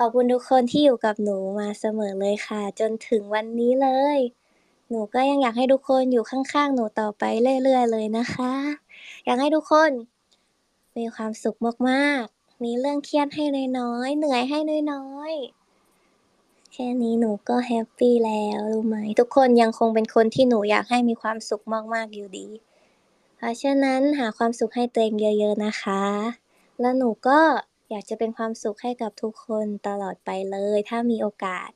ขอบคุณทุกคนที่อยู่กับหนูมาเสมอเลยค่ะ จนถึงวันนี้เลย หนูก็ยังอยากให้ทุกคนอยู่ข้างๆ หนูต่อไปเรื่อยๆเลยนะคะ อยากให้ทุกคน มีความสุขมากๆ มีเรื่องเครียดให้น้อยๆ เหนื่อยให้น้อยๆ แค่นี้หนูก็แฮปปี้แล้วรู้ไหม ทุกคนยังคงเป็นคนที่หนูอยากให้มีความสุขมากๆอยู่ดี เพราะฉะนั้นหาความสุขให้ตัวเองเยอะๆนะคะ แล้วหนูก็ อยากจะเป็นความสุขให้กับทุกคนตลอดไปเลยถ้ามีโอกาส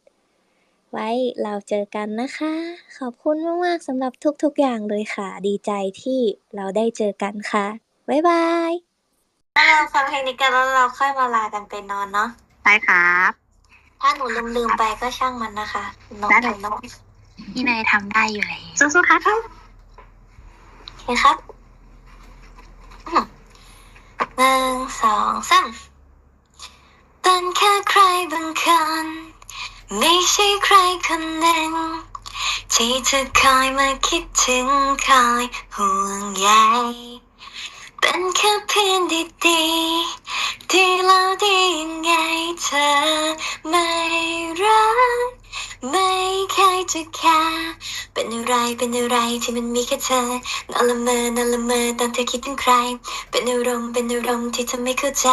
ไว้เราเจอกันนะคะ ขอบคุณมาก ๆสำหรับทุก ๆ อย่างเลยค่ะ ดีใจที่เราได้เจอกันค่ะ บ๊ายบาย ถ้าเราฟังเพลงนี้กันแล้วเราค่อยมาลากันไปนอนเนาะ ได้ครับ ถ้าหนูลืมๆไปก็ช่างมันนะคะ น้องได้เลยน้องพี่เนยทำได้อยู่เลย สู้ๆครับ โอเคครับอืมหนึ่งสองสามเป็นแค่ใครบางคนไม่ใช่ใครคนหนึ่ง ที่จะคอยมาคิดถึงคอยห่วงใยเป็นแค่เพียงดีๆที่เราด้ยังไงเธอไม่รักไม่เคยจะแค่เป็นอะไรเป็นอะไรที่มันมีแค่เธอนอนละเมอนอนละเมอตอนเธอคิดถึงใคร เป็นอารมณ์เป็นอารมณ์ที่เธอไม่เข้าใจ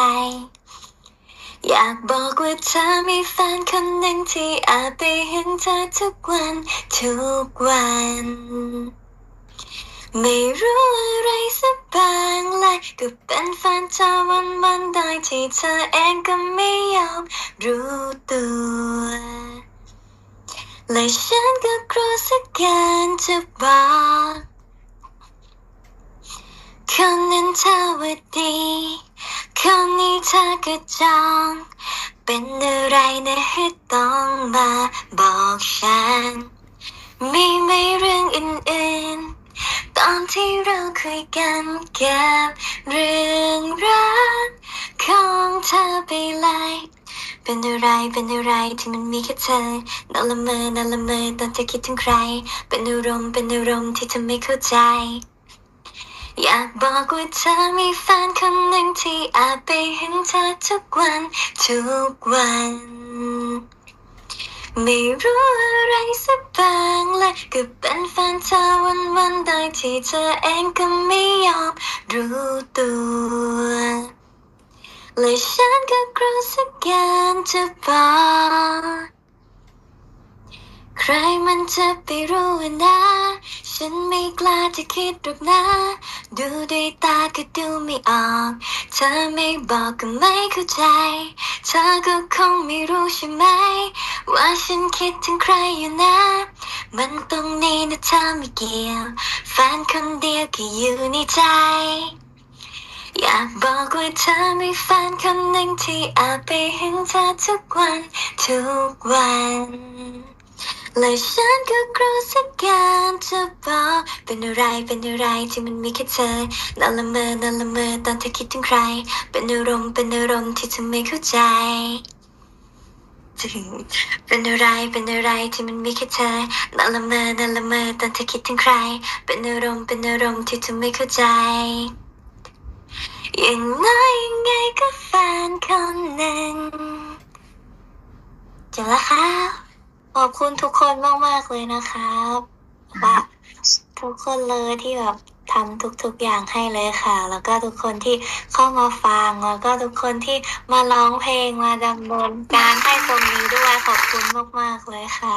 อยากบอกว่าเธอมีแฟนคนหนึ่งที่อาจไปเห็นเธอทุกวันทุกวัน ไม่รู้อะไรสักบางเลยก็เป็นแฟนเธอวันวันๆโดยที่เธอเองก็ไม่ยอมรู้ตัวและฉันก็กลัวสักการจะบอกคนนั้นเธอว่า เธอก็จองเป็นอะไรนะให้ต้องมาบอกฉันมีไหมเรื่องอื่นๆ ตอนที่เราคุยกันเก็บเรื่องรักของเธอไปเลยเป็นอะไรเป็นอะไรที่มันมีแค่เธอนอนละเมอนอนละเมอตอนเธอคิดถึงใคร เป็นอารมณ์เป็นอารมณ์ที่เธอไม่เข้าใจ อยากบอกว่าเธอมีแฟนคนหนึ่งที่อาจไปเห็นเธอทุกวัน ทุกวัน ไม่รู้อะไรสักบางเลยก็เป็นแฟนเธอวันวันโดยที่เธอเองก็ไม่ยอมรู้ตัวและฉันก็กลัวสักการจะบอกใครมันจะไปรู้นะ ฉันไม่กล้าจะคิดหรอกนะ ดูด้วยตาก็ดูไม่ออก เธอไม่บอกก็ไม่เข้าใจ เธอก็คงไม่รู้ใช่ไหม ว่าฉันคิดถึงใครอยู่นะ มันตรงนี้นะเธอไม่เกี่ยว แฟนคนเดียวก็อยู่ในใจอยากบอกว่าเธอมีแฟนคนหนึ่งที่อาจไปเห็นเธอทุกวัน ทุกวัน และฉันก็กลัวสักการจะบอกเป็นอะไรเป็นอะไรที่มันมีแค่เธอนอนละเมอนอนละเมอตอนเธอคิดถึงใคร เป็นอารมณ์เป็นอารมณ์ที่เธอไม่เข้าใจถึงเป็นอะไรเป็นอะไรที่มันมีแค่เธอนอนละเมอนอนละเมอตอนเธอคิดถึงใคร เป็นอารมณ์เป็นอารมณ์ที่เธอไม่เข้าใจอย่างน้อยยังไงก็แฟนคนหนึ่งเจอแล้วครับ อบคุณทุกคนมากๆเลยนะครับว่าทุกคนเลยที่แบบทำทุกๆอย่างให้เลยค่ะ แล้วก็ทุกคนที่เข้ามาฟัง แล้วก็ทุกคนที่มาร้องเพลงมาดำเนินการให้ตรงนี้ด้วยขอบคุณมากๆเลยค่ะ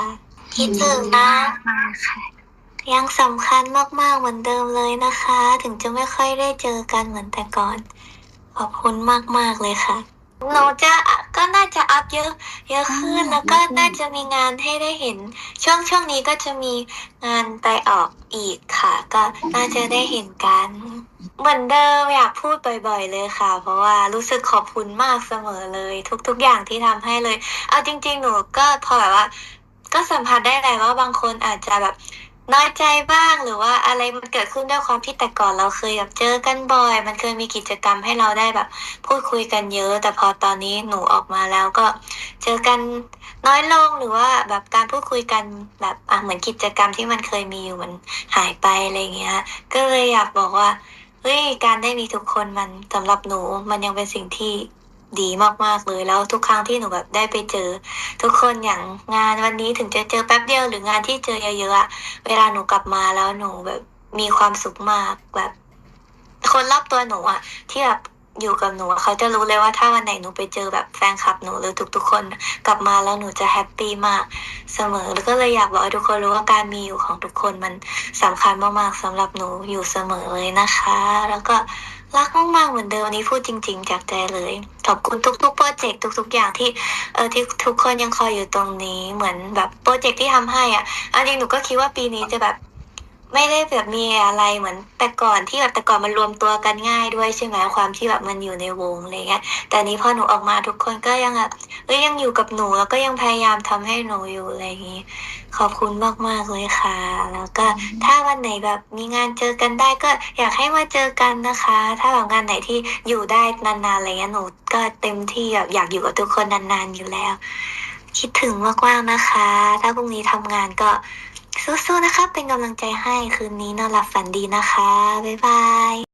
คิดถึงนะมากค่ะยังสำคัญมากๆเหมือนเดิมเลยนะคะ ถึงจะไม่ค่อยได้เจอกันเหมือนแต่ก่อน ขอบคุณมากๆเลยค่ะหนูจะก็น่าจะอัพเยอะ เยอะขึ้นอืมแล้วก็เยอะขึ้นน่าจะมีงานให้ได้เห็น ช่วงช่วงนี้ก็จะมีงานไปออกอีกค่ะ ก็น่าจะได้เห็นกัน เหมือนเดิมอยากพูดบ่อยๆเลยค่ะ เพราะว่ารู้สึกขอบคุณมากเสมอเลย ทุกๆอย่างที่ทำให้เลย เอาจริง ๆ หนูก็พอแบบว่า ก็สัมผัสได้แหละว่าบางคนอาจจะแบบ น้อยใจบ้างหรือว่าอะไรมันเกิดขึ้นด้วยความที่แต่ก่อนเราเคยแบบเจอกันบ่อย มันเคยมีกิจกรรมให้เราได้แบบ พูดคุยกันเยอะ แต่พอตอนนี้หนูออกมาแล้วก็เจอกันน้อยลงหรือว่าแบบการพูดคุยกันแบบอะเหมือนกิจกรรมที่มันเคยมีอยู่มันหายไปอะไรเงี้ย ก็เลยอยากบอกว่าเฮ้ยการได้มีทุกคนมันสำหรับหนูมันยังเป็นสิ่งที่ ดีมากๆเลยแล้วทุกครั้งที่หนูแบบได้ไปเจอ ทุกคนอย่างงานวันนี้ถึงจะเจอแป๊บเดียวหรืองานที่เจอเยอะๆเวลาหนูกลับมาแล้วหนูแบบมีความสุขมากแบบ คนรอบตัวหนูอะที่แบบอยู่กับหนูเขาจะรู้เลยว่าถ้าวันไหนหนูไปเจอแบบแฟนคลับหนูหรือทุกๆ คนกลับมาแล้วหนูจะแฮปปี้มากเสมอแล้วก็เลยอยากบอกทุกคนรู้ว่าการมีอยู่ของทุกคนมันสำคัญมากๆสำหรับหนูอยู่เสมอเลยนะคะ แล้วก็ รักมากๆเหมือนเดิมอันนี้พูดจริง ๆ จากใจเลย ขอบคุณทุกๆโปรเจกต์ทุก ๆ อย่างที่เออที่ทุกคนยังคอยอยู่ตรงนี้เหมือนแบบโปรเจกต์ที่ทำให้อะอันจริงหนูก็คิดว่าปีนี้จะแบบ ไม่ได้แบบมีอะไรเหมือน แต่ก่อนที่แบบแต่ก่อนมันรวมตัวกันง่ายด้วยใช่ไหมความที่แบบมันอยู่ในวงอะไรเงี้ยแต่นี้พอหนูออกมาทุกคนก็ยังแบบเอ้ยยังอยู่กับหนูแล้วก็ยังพยายามทำให้หนูอยู่อะไรอย่างงี้ ขอบคุณมากๆเลยค่ะ แล้วก็ถ้าวันไหนแบบมีงานเจอกันได้ก็อยากให้มาเจอกันนะคะ ถ้าแบบงานไหนที่อยู่ได้นานๆอะไรเงี้ยหนูก็เต็มที่แบบอยากอยู่กับทุกคนนานๆอยู่แล้ว คิดถึงมากๆนะคะ ถ้าพรุ่งนี้ทำงานก็ สู้ๆนะคะเป็นกำลังใจให้คืนนี้นอนหลับฝันดีนะคะ บ๊ายบาย